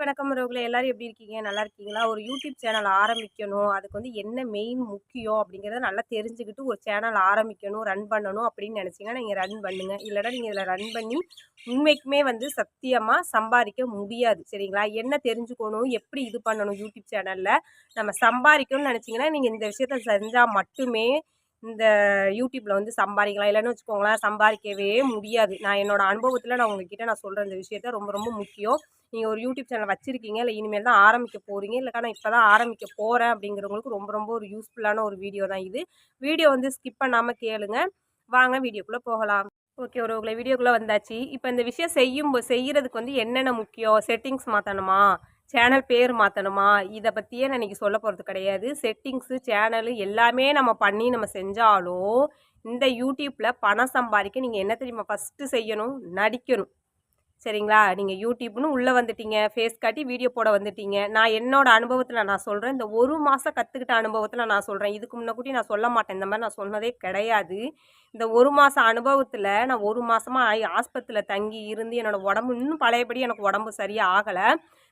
வணக்கம் உறவுகளை எல்லாரும் எப்படி இருக்கீங்க? நல்லா இருக்கீங்களா? ஒரு யூடியூப் சேனல் ஆரம்பிக்கணும். அதுக்கு வந்து என்ன மெயின் முக்கியம் அப்படிங்கிறத நல்லா தெரிஞ்சுக்கிட்டு ஒரு சேனல் ஆரம்பிக்கணும் ரன் பண்ணணும் அப்படின்னு நினச்சிங்கன்னா நீங்கள் ரன் பண்ணுங்கள் இல்லைன்னா நீங்கள் இதில் ரன் பண்ணி உண்மைக்குமே வந்து சத்தியமாக சம்பாதிக்க முடியாது. சரிங்களா? என்ன தெரிஞ்சுக்கணும்? எப்படி இது பண்ணணும் யூடியூப் சேனலில் நம்ம சம்பாதிக்கணும்னு நினச்சிங்கன்னா நீங்கள் இந்த விஷயத்த செஞ்சால் மட்டுமே இந்த யூடியூப்பில் வந்து சம்பாதிக்கலாம். இல்லைன்னு வச்சுக்கோங்களேன் சம்பாதிக்கவே முடியாது. நான் என்னோடய அனுபவத்தில் நான் உங்ககிட்ட நான் சொல்கிற இந்த விஷயத்த ரொம்ப ரொம்ப முக்கியம். நீங்கள் ஒரு யூடியூப் சேனல் வச்சுருக்கீங்க இல்லை இனிமேல் தான் ஆரம்பிக்க போகிறீங்க இல்லைக்கா நான் இப்போ தான் ஆரம்பிக்க போகிறேன் அப்படிங்கிறவங்களுக்கு ரொம்ப ரொம்ப ஒரு யூஸ்ஃபுல்லான ஒரு வீடியோ தான் இது. வீடியோ வந்து ஸ்கிப் பண்ணாமல் கேளுங்க. வாங்க வீடியோக்குள்ளே போகலாம். ஓகே ஒரு உங்களை வீடியோக்குள்ளே வந்தாச்சு. இப்போ இந்த விஷயம் செய்யும் செய்கிறதுக்கு வந்து என்னென்ன முக்கியம்? செட்டிங்ஸ் மாற்றணுமா சேனல் பேர் மாற்றணுமா இதை பற்றியே நான் இன்றைக்கி சொல்ல போகிறது கிடையாது. செட்டிங்ஸு சேனலு எல்லாமே நம்ம பண்ணி நம்ம செஞ்சாலும் இந்த யூடியூப்பில் பணம் சம்பாதிக்க நீங்கள் என்ன தெரியுமா ஃபஸ்ட்டு செய்யணும்? நடிக்கணும். சரிங்களா? நீங்கள் யூடியூப்னு உள்ளே வந்துட்டீங்க. ஃபேஸ் காட்டி வீடியோ போட வந்துட்டீங்க. நான் என்னோடய அனுபவத்தில் நான் சொல்கிறேன் இந்த ஒரு மாதம் கற்றுக்கிட்ட அனுபவத்தில் நான் சொல்கிறேன் இதுக்கு முன்னக்கூட்டி நான் சொல்ல மாட்டேன். இந்த மாதிரி நான் சொன்னதே கிடையாது. இந்த ஒரு மாதம் அனுபவத்தில் நான் ஒரு மாதமாக ஆஸ்பத்திரியில் தங்கி இருந்து என்னோடய உடம்பு இன்னும் பழையபடி எனக்கு உடம்பு சரியாக ஆகலை.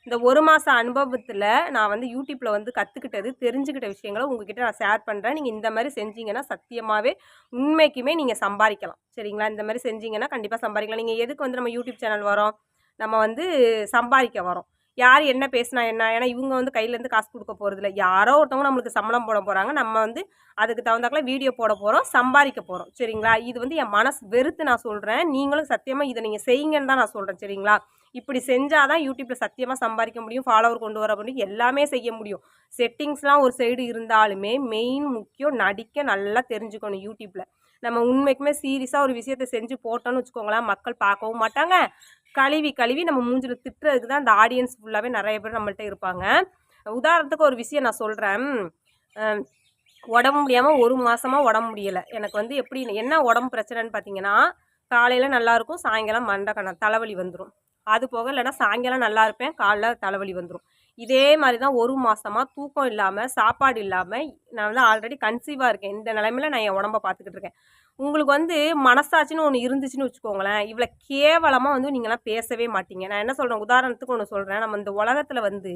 இந்த ஒரு மாதம் அனுபவத்தில் நான் வந்து யூடியூப்பில் வந்து கற்றுக்கிட்டது தெரிஞ்சுக்கிட்ட விஷயங்களை உங்ககிட்ட நான் ஷேர் பண்ணுறேன் நீங்கள் இந்த மாதிரி செஞ்சீங்கன்னா சத்தியமாகவே உண்மைக்குமே நீங்கள் சம்பாதிக்கலாம் சரிங்களா? இந்த மாதிரி செஞ்சீங்கன்னா கண்டிப்பாக சம்பாதிக்கலாம் நீங்கள் எதுக்கு வந்து நம்ம யூடியூப் சேனல் வரோம்? நம்ம வந்து சம்பாதிக்க வரோம். யார் என்ன பேசினா என்ன? ஏன்னா இவங்க வந்து கையிலேருந்து காசு கொடுக்க போகிறதில்ல யாரோ ஒருத்தவங்க நம்மளுக்கு சம்பளம் போட போகிறாங்க நம்ம வந்து அதுக்கு தகுந்தாக்கில் வீடியோ போட போகிறோம் சம்பாதிக்க போகிறோம் சரிங்களா? இது வந்து என் மனசு வெறுத்து நான் சொல்கிறேன் நீங்களும் சத்தியமாக இதை நீங்கள் செய்யுங்கன்னு தான் நான் சொல்கிறேன் சரிங்களா? இப்படி செஞ்சால் தான் யூடியூப்பில் சத்தியமாக சம்பாதிக்க முடியும் ஃபாலோவர் கொண்டு வர முடியும் எல்லாமே செய்ய முடியும். செட்டிங்ஸ்லாம் ஒரு சைடு இருந்தாலுமே மெயின் முக்கியம் நடிக்க நல்லா தெரிஞ்சுக்கணும் யூடியூப்பில் நம்ம உண்மைக்குமே சீரியஸாக ஒரு விஷயத்த செஞ்சு போட்டோன்னு வச்சுக்கோங்களேன் மக்கள் பார்க்கவும் மாட்டாங்க. கழுவி கழுவி நம்ம மூஞ்சில் திட்டுறதுக்கு தான் அந்த ஆடியன்ஸ் ஃபுல்லாகவே நிறைய பேர் நம்மள்ட்ட இருப்பாங்க. உதாரணத்துக்கு ஒரு விஷயம் நான் சொல்கிறேன் உடம்பு முடியாமல் ஒரு மாதமாக உடம்பு முடியலை. எனக்கு வந்து எப்படி என்ன உடம்பு பிரச்சனைன்னு பார்த்தீங்கன்னா காலையில் நல்லாயிருக்கும் சாயங்காலம் மண்டை கணம் தலைவலி வந்துடும் அது போக இல்லைன்னா சாயங்காலம் நல்லா இருப்பேன் காலைல தலைவலி வந்துடும் இதே மாதிரி தான் ஒரு மாதமாக தூக்கம் இல்லாமல் சாப்பாடு இல்லாமல் நான் வந்து ஆல்ரெடி கன்சீவாக இருக்கேன். இந்த நிலமையில நான் என் உடம்ப பார்த்துக்கிட்டு இருக்கேன். உங்களுக்கு வந்து மனசாட்சின்னு ஒன்று இருந்துச்சுன்னு வச்சுக்கோங்களேன். இவ்வளோ கேவலமாக வந்து நீங்களாம் பேசவே மாட்டீங்க. நான் என்ன சொல்கிறேன் உதாரணத்துக்கு ஒன்று சொல்கிறேன் நம்ம இந்த உலகத்தில் வந்து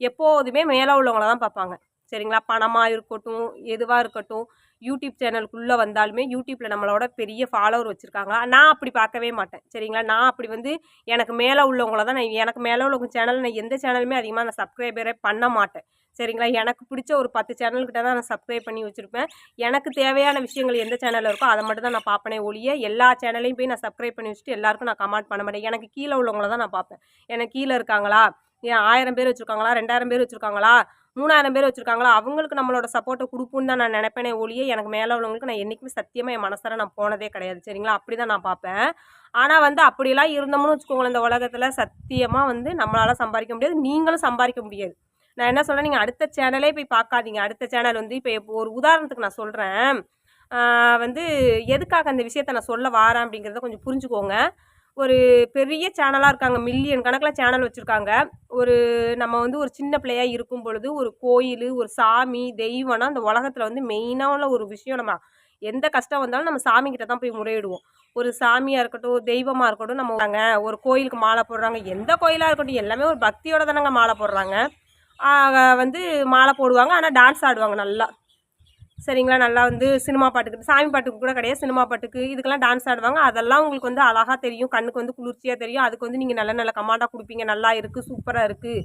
எப்போதுமே மேலே உள்ளவங்கள தான் பார்ப்பாங்க. சரிங்களா? பணமாக இருக்கட்டும் எதுவாக இருக்கட்டும் யூடியூப் சேனலுக்குள்ளே வந்தாலுமே யூடியூப்பில் நம்மளோட பெரிய ஃபாலோவர் வச்சுருக்காங்க. நான் அப்படி பார்க்கவே மாட்டேன். சரிங்களா? நான் அப்படி வந்து எனக்கு மேலே உள்ளவங்கள தான் நான் எனக்கு மேலே உள்ளவங்க சேனல் நான் எந்த சேனலுமே அதிகமாக நான் சப்ஸ்கிரைபரே பண்ண மாட்டேன். சரிங்களா? எனக்கு பிடிச்ச ஒரு பத்து சேனல்கிட்ட தான் நான் சப்ஸ்கிரைப் பண்ணி வச்சுருப்பேன். எனக்கு தேவையான விஷயங்கள் எந்த சேனலில் இருக்கோ அதை மட்டும் தான் நான் பார்ப்பேனே ஒழிய எல்லா சேனலையும் போய் நான் சப்ஸ்கிரைப் பண்ணி வச்சுட்டு எல்லாருக்கும் நான் கமெண்ட் பண்ண மாட்டேன். எனக்கு கீழே உள்ளவங்கள தான் நான் பார்ப்பேன். எனக்கு கீழே இருக்காங்களா? ஏன் ஆயிரம் பேர் வச்சுருக்காங்களா? ரெண்டாயிரம் பேர் வச்சுருக்காங்களா? மூணாயிரம் பேர் வச்சுருக்காங்களா? அவங்களுக்கு நம்மளோட சப்போர்ட்டை கொடுப்புன்னு தான் நான் நினைப்பேனே ஒழிய எனக்கு மேலே உள்ளவங்களுக்கு நான் என்றைக்குமே சத்தியமாக என் மனசார நான் போனதே கிடையாது. சரிங்களா? அப்படி தான் நான் பார்ப்பேன். ஆனால் வந்து அப்படிலாம் இருந்தோம்னு வச்சுக்கோங்களேன் இந்த உலகத்தில் சத்தியமாக வந்து நம்மளால் சம்பாதிக்க முடியாது நீங்களும் சம்பாதிக்க முடியாது. நான் என்ன சொல்கிறேன் நீங்கள் அடுத்த சேனலே போய் பார்க்காதீங்க. அடுத்த சேனல் வந்து இப்போ ஒரு உதாரணத்துக்கு நான் சொல்கிறேன் வந்து எதுக்காக அந்த விஷயத்தை நான் சொல்ல வாரேன் அப்படிங்கிறத கொஞ்சம் புரிஞ்சுக்கோங்க. ஒரு பெரிய சேனலாக இருக்காங்க. மில்லியன் கணக்கில் சேனல் வச்சுருக்காங்க. ஒரு நம்ம வந்து ஒரு சின்ன பிள்ளையாக இருக்கும் பொழுது ஒரு கோயில் ஒரு சாமி தெய்வம்னா அந்த உலகத்தில் வந்து மெயினான ஒரு விஷயம் நம்ம எந்த கஷ்டம் வந்தாலும் நம்ம சாமிக்கிட்ட தான் போய் முறையிடுவோம். ஒரு சாமியாக இருக்கட்டும் தெய்வமாக இருக்கட்டும் நம்ம ஒரு கோயிலுக்கு மாலை போடுறாங்க. எந்த கோயிலாக இருக்கட்டும் எல்லாமே ஒரு பக்தியோட தானங்க மாலை போடுறாங்க. வந்து மாலை போடுவாங்க. ஆனால் டான்ஸ் ஆடுவாங்க நல்லா. சரிங்களா? நல்லா வந்து சினிமா பாட்டுக்கு சாமி பாட்டுக்கு கூட கிடையாது. சினிமா பாட்டுக்கு இதுக்கெல்லாம் டான்ஸ் ஆடுவாங்க. அதெல்லாம் உங்களுக்கு வந்து அழகாக தெரியும். கண்ணுக்கு வந்து குளிர்ச்சியாக தெரியும். அதுக்கு வந்து நீங்கள் நல்ல நல்ல கமாண்டாக கொடுப்பீங்க. நல்லா இருக்குது சூப்பராக இருக்குது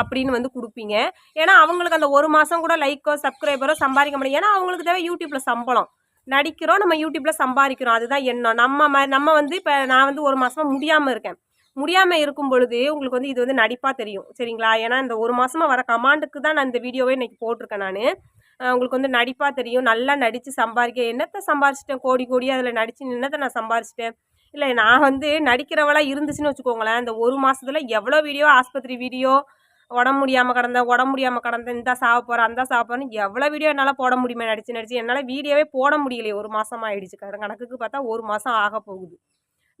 அப்படின்னு வந்து கொடுப்பீங்க. ஏன்னா அவங்களுக்கு அந்த ஒரு மாதம் கூட லைக்கோ சப்ஸ்கிரைபரோ சம்பாதிக்க முடியும் ஏன்னா அவங்களுக்கு தேவை யூடியூப்பில் சம்பளம். நடிக்கிறோம் நம்ம யூடியூப்பில் சம்பாதிக்கிறோம். அதுதான் எண்ணம். நம்ம நம்ம வந்து இப்போ நான் வந்து ஒரு மாதமாக முடியாமல் இருக்கேன். முடியாமல் இருக்கும் பொழுது உங்களுக்கு வந்து இது வந்து நடிப்பாக தெரியும். சரிங்களா? ஏன்னா இந்த ஒரு மாதமாக வர கமாண்டுக்கு தான் நான் இந்த வீடியோவே இன்றைக்கி போட்டிருக்கேன் நான். உங்களுக்கு வந்து நடிப்பாக தெரியும். நல்லா நடித்து சம்பாதிக்க என்னத்தை சம்பாரிச்சிட்டேன் கோடி கோடி அதில் நடித்து என்னத்தை நான் சம்பாரிச்சிட்டேன் இல்லை நான் வந்து நடிக்கிறவளாக இருந்துச்சுன்னு வச்சுக்கோங்களேன். இந்த ஒரு மாதத்தில் எவ்வளோ வீடியோ ஆஸ்பத்திரி வீடியோ உடம்பு முடியாமல் கடந்த உடம்பு முடியாமல் கடந்த இந்த சாவ போகிறேன் அந்த சாவ எவ்வளோ வீடியோ என்னால் போட முடியுமே நடிச்சு நடிச்சு. என்னால் வீடியோவே போட முடியலையே ஒரு மாதம் ஆகிடுச்சு கணக்குக்கு பார்த்தா ஒரு மாதம் ஆக போகுது.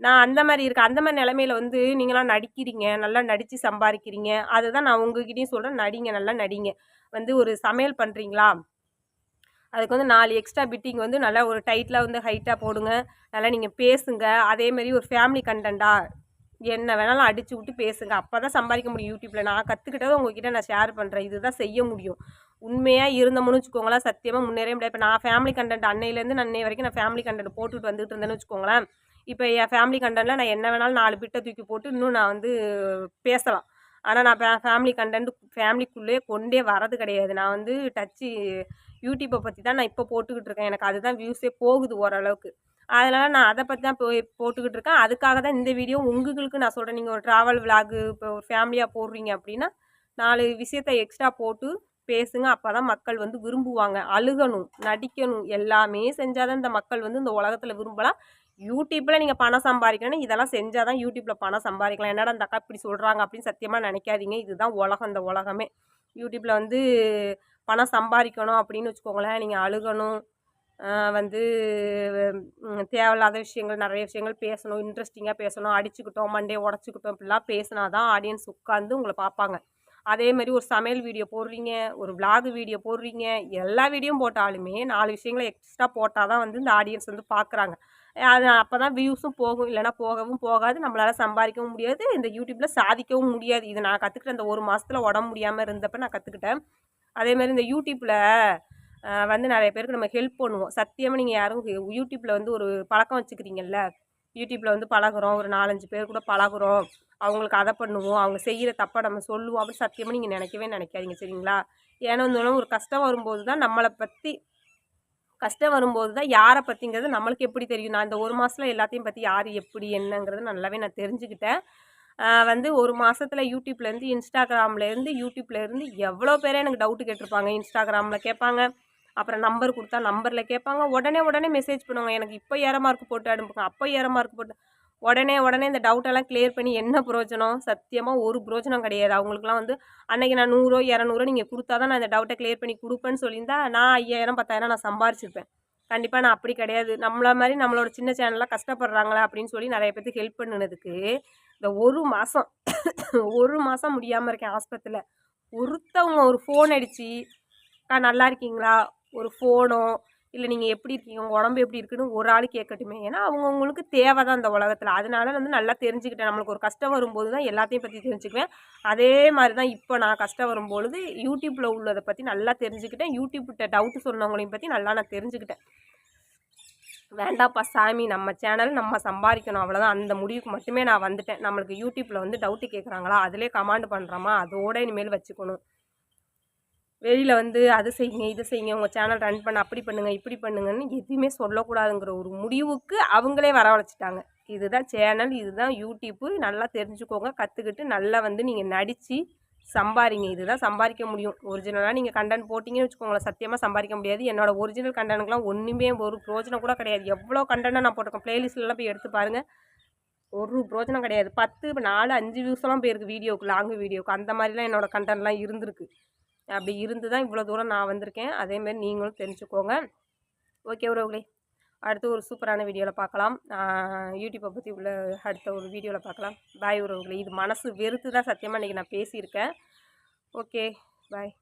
நான் அந்த மாதிரி இருக்கேன் அந்த மாதிரி நிலமையில வந்து நீங்களாம் நடிக்கிறீங்க நல்லா நடித்து சம்பாதிக்கிறீங்க அதுதான் நான் உங்ககிட்டயும் சொல்கிறேன் நடிங்க நல்லா நடிங்க. வந்து ஒரு சமையல் பண்ணுறீங்களா அதுக்கு வந்து நாலு எக்ஸ்ட்ரா பிட்டிங் வந்து நல்லா ஒரு டைட்டில் வந்து ஹைட்டாக போடுங்க. நல்லா நீங்கள் பேசுங்க. அதேமாரி ஒரு ஃபேமிலி கண்டென்ட்டாக என்ன வேணாலும் அடிச்சு விட்டு பேசுங்க. அப்போ தான் சம்பாதிக்க முடியும் யூடியூப்பில் நான் கற்றுக்கிட்டதை உங்ககிட்ட நான் ஷேர் பண்ணுறேன் இதுதான் செய்ய முடியும். உண்மையாக இருந்தோம்னு வச்சுக்கோங்களேன். சத்தியமாக முன்னேறே முடியாது. இப்போ நான் ஃபேமிலி கண்டென்ட் அன்னையிலேருந்து அன்னை வரைக்கும் நான் ஃபேமிலி கண்டென்ட் போட்டுட்டு வந்துட்டு இருந்தேன்னு வச்சுக்கோங்களேன். இப்போ என் ஃபேமிலி கண்டென்ட்டில் நான் என்ன வேணாலும் நாலு பிட்டை தூக்கி போட்டு இன்னும் நான் வந்து பேசலாம். ஆனால் நான் ஃபே ஃபேமிலி கண்டென்ட் ஃபேமிலிக்குள்ளேயே கொண்டே வரது கிடையாது. நான் வந்து டச்சு யூடியூப்பை பற்றி தான் நான் இப்போ போட்டுக்கிட்டு இருக்கேன். எனக்கு அதுதான் வியூஸே போகுது ஓரளவுக்கு. அதனால் நான் அதை பற்றி தான் போய் போட்டுக்கிட்டு இருக்கேன். அதுக்காக தான் இந்த வீடியோ உங்களுக்கு நான் சொல்கிறேன் நீங்கள் ஒரு ட்ராவல் விலாகு இப்போ ஒரு ஃபேமிலியாக போடுறீங்க அப்படின்னா நாலு விஷயத்த எக்ஸ்ட்ரா போட்டு பேசுங்க. அப்போ தான் மக்கள் வந்து விரும்புவாங்க. அழுகணும் நடிக்கணும் எல்லாமே செஞ்சால் தான் இந்த மக்கள் வந்து இந்த உலகத்தில் விரும்பலாம். யூடியூப்பில் நீங்கள் பணம் சம்பாதிக்கணும் இதெல்லாம் செஞ்சால் தான் யூடியூப்பில் பணம் சம்பாதிக்கலாம். என்னடா அந்த அக்கா இப்படி சொல்கிறாங்க அப்படின்னு சத்தியமாக நினைக்காதீங்க. இதுதான் உலகம் இந்த உலகமே. யூடியூப்பில் வந்து பணம் சம்பாதிக்கணும் அப்படின்னு வச்சுக்கோங்களேன். நீங்கள் அழுகணும் வந்து தேவையில்லாத விஷயங்கள் நிறைய விஷயங்கள் பேசணும் இன்ட்ரெஸ்டிங்காக பேசணும். அடிச்சுக்கிட்டோம் மண்டே உடச்சிக்கிட்டோம் இப்படிலாம் பேசினா தான் ஆடியன்ஸ் உட்காந்து உங்களை பார்ப்பாங்க. அதே மாதிரி ஒரு சமையல் வீடியோ போடுறீங்க ஒரு விலாக் வீடியோ போடுறீங்க எல்லா வீடியோவும் போட்டாலுமே நாலு விஷயங்களை எக்ஸ்ட்ரா போட்டால் தான் வந்து இந்த ஆடியன்ஸ் வந்து பார்க்குறாங்க அது அப்போ தான் வியூஸும் போகும் இல்லைனா போகவும் போகாது நம்மளால் சம்பாதிக்கவும் முடியாது இந்த யூடியூப்பில் சாதிக்கவும் முடியாது. இது நான் கற்றுக்கிட்டேன் இந்த ஒரு மாதத்தில் உடம்பு முடியாமல் இருந்தப்போ நான் கற்றுக்கிட்டேன் அதேமாதிரி இந்த யூடியூப்பில் வந்து நிறைய பேருக்கு நம்ம ஹெல்ப் பண்ணுவோம். சத்தியமாக நீங்கள் யாரும் யூடியூப்பில் வந்து ஒரு பழக்கம் வச்சுக்கிறீங்கல்ல? யூடியூப்பில் வந்து பழகுறோம். ஒரு நாலஞ்சு பேர் கூட பழகுறோம். அவங்களுக்கு அதை பண்ணுவோம். அவங்க செய்கிற தப்பை நம்ம சொல்லுவோம். அப்படி சத்தியமாக நீங்கள் நினைக்கவே நினைக்காதீங்க. சரிங்களா? ஏன்னா இருந்தாலும் ஒரு கஷ்டம் வரும்போது தான் நம்மளை பற்றி கஷ்டம் வரும்போது தான் யாரை பற்றிங்கிறது நம்மளுக்கு எப்படி தெரியும்? நான் இந்த ஒரு மாதத்தில் எல்லாத்தையும் பற்றி யார் எப்படி என்னங்கிறது நல்லாவே நான் தெரிஞ்சுக்கிட்டேன். வந்து ஒரு மாதத்தில் யூடியூப்லேருந்து இன்ஸ்டாகிராம்லேருந்து யூடியூப்லேருந்து எவ்வளோ பேரே எனக்கு டவுட்டு கேட்டிருப்பாங்க. இன்ஸ்டாகிராமில் கேட்பாங்க. அப்புறம் நம்பர் கொடுத்தா நம்பரில் கேட்பாங்க. உடனே உடனே மெசேஜ் பண்ணுவாங்க. எனக்கு இப்போ ஏற மார்க் போட்டு அனுப்புங்க. அப்போ ஏற மார்க் போட்டு. உடனே உடனே இந்த டவுட்டெல்லாம் கிளியர் பண்ணி என்ன பிரயோஜனம்? சத்தியமாக ஒரு பிரோஜனம் கிடையாது. அவங்களுக்குலாம் வந்து அன்றைக்கி நான் நூறோ இரநூறோ நீங்கள் கொடுத்தா தான் நான் இந்த டவுட்டை கிளியர் பண்ணி கொடுப்பேன்னு சொல்லியிருந்தா நான் ஐயாயிரம் பத்தாயிரம் நான் சம்பாரிச்சிருப்பேன். கண்டிப்பாக நான் அப்படி கிடையாது. நம்மள மாதிரி நம்மளோட சின்ன சேனல்லாம் கஷ்டப்படுறாங்களா அப்படின்னு சொல்லி நிறைய பேருக்கு ஹெல்ப் பண்ணினதுக்கு இந்த ஒரு மாதம் ஒரு மாதம் முடியாமல் இருக்கேன் ஆஸ்பத்திரியில். ஒருத்தவங்க ஒரு ஃபோன் அடித்து அக்கா நல்லா இருக்கீங்களா? ஒரு ஃபோனோ இல்லை நீங்கள் எப்படி இருக்கீங்க? உங்கள் உடம்பு எப்படி இருக்குன்னு ஒரு ஆள் கேட்கட்டுமே. ஏன்னா அவங்கவுங்களுக்கு தேவை தான் இந்த உலகத்தில். அதனால வந்து நல்லா தெரிஞ்சுக்கிட்டேன். நம்மளுக்கு ஒரு கஷ்டம் வரும்போது தான் எல்லாத்தையும் பற்றி தெரிஞ்சுக்குவேன். அதே மாதிரி தான் இப்போ நான் கஷ்டம் வரும்பொழுது யூடியூப்பில் உள்ளதை பற்றி நல்லா தெரிஞ்சுக்கிட்டேன். யூடியூப்கிட்ட டவுட்டு சொன்னவங்களையும் பற்றி நல்லா நான் தெரிஞ்சுக்கிட்டேன். வேண்டாப்பா சாமி நம்ம சேனல் நம்ம சம்பாதிக்கணும். அவ்வளோதான் அந்த முடிவுக்கு மட்டுமே நான் வந்துட்டேன். நம்மளுக்கு யூடியூப்பில் வந்து டவுட்டு கேட்குறாங்களா? அதிலே கமாண்ட் பண்ணுறோமா அதோட இனிமேல் வச்சுக்கணும். வெளியில் வந்து அது செய்யுங்க இது செய்யுங்க உங்கள் சேனல் ரன் பண்ண அப்படி பண்ணுங்கள் இப்படி பண்ணுங்கன்னு எதுவுமே சொல்லக்கூடாதுங்கிற ஒரு முடிவுக்கு அவங்களே வரவழைச்சிட்டாங்க. இதுதான் சேனல் இதுதான் யூடியூப்பு நல்லா தெரிஞ்சுக்கோங்க கற்றுக்கிட்டு நல்லா வந்து நீங்கள் நடித்து சம்பாதிங்க இதுதான் சம்பாதிக்க முடியும். ஒரிஜினலாக நீங்கள் கண்டென்ட் போட்டிங்கன்னு வச்சுக்கோங்களேன். சத்தியமாக சம்பாதிக்க முடியாது. என்னோடய ஒரிஜினல் கண்டென்ட்லாம் ஒன்றுமே ஒரு பிரோஜனம் கூட கிடையாது. எவ்வளோ கண்டென்ட்டாக நான் போட்டிருக்கேன்? ப்ளேலிஸ்ட்லாம் போய் எடுத்து பாருங்கள் ஒரு பிரோஜனம் கிடையாது. பத்து நாலு அஞ்சு வியூஸ்லாம் போயிருக்கு வீடியோக்கு லாங் வீடியோக்கு அந்த மாதிரிலாம் என்னோடய கண்டென்ட்லாம் இருந்திருக்கு. அப்படி இருந்து தான் இவ்வளோ தூரம் நான் வந்திருக்கேன். அதேமாரி நீங்களும் தெரிஞ்சுக்கோங்க. ஓகே உறவுகளே. அடுத்து ஒரு சூப்பரான வீடியோவில் பார்க்கலாம். யூடியூப்பை பற்றி உள்ள அடுத்த ஒரு வீடியோவில் பார்க்கலாம். பாய் உறவுகளே. இது மனசு வெறுத்து தான் சத்தியமாக இன்றைக்கி நான் பேசியிருக்கேன். Okay bye.